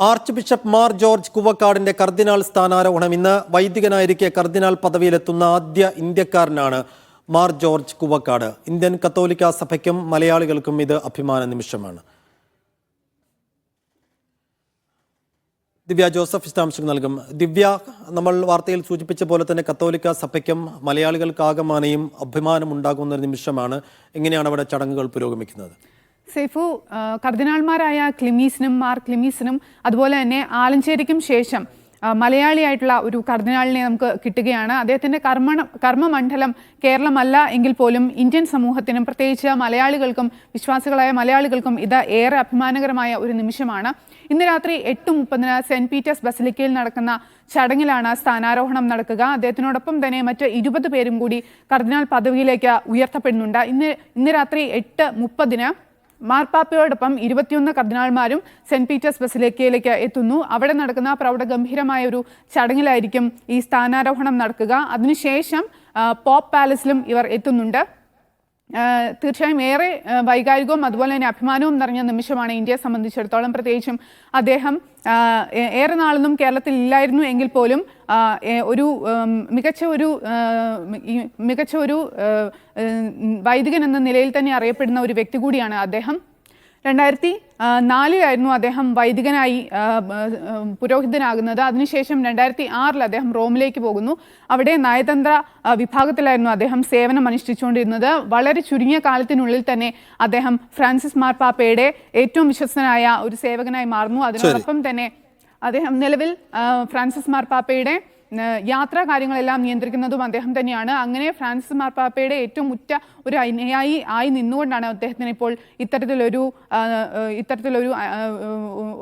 Arch bishop Mar George കുവക്കാടിന്റെ കർദിനാൾ സ്ഥാനാരോഹണം ഇന്ന് വൈദികനായിരിക്കെ കർദിനാൾ പദവിയിലെത്തുന്ന ആദ്യ ഇന്ത്യക്കാരനാണ് മാർ ജോർജ് കുവക്കാട്. ഇന്ത്യൻ കത്തോലിക്ക സഭയ്ക്കും മലയാളികൾക്കും ഇത് അഭിമാന നിമിഷമാണ്. ദിവ്യ ജോസഫ് വിശദാംശങ്ങൾ നൽകും. ദിവ്യ നമ്മൾ വാർത്തയിൽ സൂചിപ്പിച്ച പോലെ തന്നെ കത്തോലിക്ക സഭയ്ക്കും മലയാളികൾക്കാകമാനയും അഭിമാനമുണ്ടാകുന്ന ഒരു നിമിഷമാണ്. എങ്ങനെയാണ് അവിടെ ചടങ്ങുകൾ പുരോഗമിക്കുന്നത്? ആ, കർദിനാൾമാരായ ക്ലിമീസിനും മാർ ക്ലിമീസിനും അതുപോലെ തന്നെ ആലഞ്ചേരിക്കും ശേഷം മലയാളിയായിട്ടുള്ള ഒരു കർദിനാളിനെ നമുക്ക് കിട്ടുകയാണ്. അദ്ദേഹത്തിന്റെ കർമ്മ കർമ്മമണ്ഡലം കേരളമല്ല എങ്കിൽ പോലും ഇന്ത്യൻ സമൂഹത്തിനും പ്രത്യേകിച്ച് മലയാളികൾക്കും വിശ്വാസികളായ മലയാളികൾക്കും ഇത് ഏറെ അഭിമാനകരമായ ഒരു നിമിഷമാണ്. ഇന്ന് രാത്രി എട്ട് മുപ്പതിന് സെന്റ് പീറ്റേഴ്സ് ബസിലിക്കയിൽ നടക്കുന്ന ചടങ്ങിലാണ് സ്ഥാനാരോഹണം നടക്കുക. അദ്ദേഹത്തിനോടൊപ്പം തന്നെ മറ്റ് ഇരുപത് പേരും കൂടി കർദിനാൾ പദവിയിലേക്ക് ഉയർത്തപ്പെടുന്നുണ്ട്. ഇന്ന് ഇന്ന് രാത്രി എട്ട് മുപ്പതിന് മാർപ്പാപ്പയോടൊപ്പം ഇരുപത്തിയൊന്ന് കർദിനാൾമാരും സെന്റ് പീറ്റേഴ്സ് ബസിലേക്കയിലേക്ക് എത്തുന്നു. അവിടെ നടക്കുന്ന പ്രൗഢഗംഭീരമായ ഒരു ചടങ്ങിലായിരിക്കും ഈ സ്ഥാനാരോഹണം നടക്കുക. അതിനുശേഷം പോപ്പ് പാലസിലും ഇവർ എത്തുന്നുണ്ട്. തീർച്ചയായും ഏറെ വൈകാരികവും അതുപോലെ തന്നെ അഭിമാനവും നിറഞ്ഞ നിമിഷമാണ് ഇന്ത്യയെ സംബന്ധിച്ചിടത്തോളം. പ്രത്യേകിച്ചും അദ്ദേഹം ഏറെ നാളൊന്നും കേരളത്തിൽ ഇല്ലായിരുന്നു എങ്കിൽ പോലും ഒരു മികച്ച ഒരു മികച്ച ഒരു വൈദികൻ എന്ന നിലയിൽ തന്നെ അറിയപ്പെടുന്ന ഒരു വ്യക്തി കൂടിയാണ് അദ്ദേഹം. രണ്ടായിരത്തി നാലിലായിരുന്നു അദ്ദേഹം വൈദികനായി പുരോഹിതനാകുന്നത്. അതിനുശേഷം രണ്ടായിരത്തി ആറിൽ അദ്ദേഹം റോമിലേക്ക് പോകുന്നു. അവിടെ നയതന്ത്ര വിഭാഗത്തിലായിരുന്നു അദ്ദേഹം സേവനം അനുഷ്ഠിച്ചുകൊണ്ടിരുന്നത്. വളരെ ചുരുങ്ങിയ കാലത്തിനുള്ളിൽ തന്നെ അദ്ദേഹം ഫ്രാൻസിസ് മാർപ്പാപ്പയുടെ ഏറ്റവും വിശ്വസ്തനായ ഒരു സേവകനായി മാറുന്നു. അതിനോടൊപ്പം തന്നെ അദ്ദേഹം നിലവിൽ ഫ്രാൻസിസ് മാർപ്പാപ്പയുടെ യാത്രാ കാര്യങ്ങളെല്ലാം നിയന്ത്രിക്കുന്നതും അദ്ദേഹം തന്നെയാണ്. അങ്ങനെ ഫ്രാൻസിസ് മാർപ്പാപ്പയുടെ ഏറ്റവും ഉറ്റ ഒരു അനുയായി ആയി നിന്നുകൊണ്ടാണ് അദ്ദേഹത്തിന് ഇപ്പോൾ ഇത്തരത്തിലൊരു ഇത്തരത്തിലൊരു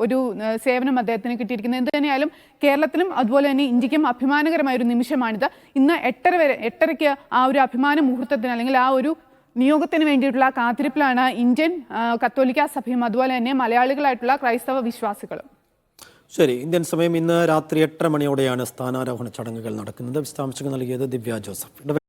ഒരു സേവനം അദ്ദേഹത്തിന് കിട്ടിയിരിക്കുന്നത്. എന്ത് തന്നെയായാലും കേരളത്തിലും അതുപോലെ തന്നെ ഇന്ത്യക്കും അഭിമാനകരമായ ഒരു നിമിഷമാണിത്. ഇന്ന് എട്ടര വരെ എട്ടരയ്ക്ക് ആ ഒരു അഭിമാന മുഹൂർത്തത്തിന് അല്ലെങ്കിൽ ആ ഒരു നിയോഗത്തിന് വേണ്ടിയിട്ടുള്ള കാത്തിരിപ്പിലാണ് ഇന്ത്യൻ കത്തോലിക്ക സഭയും അതുപോലെ തന്നെ മലയാളികളായിട്ടുള്ള ക്രൈസ്തവ വിശ്വാസികളും. ശരി ഇന്ത്യൻ സമയം ഇന്ന് രാത്രി എട്ടര മണിയോടെയാണ് സ്ഥാനാരോഹണ ചടങ്ങുകൾ നടക്കുന്നത്. വിശദാംശങ്ങൾ നൽകിയത് ദിവ്യ ജോസഫ്.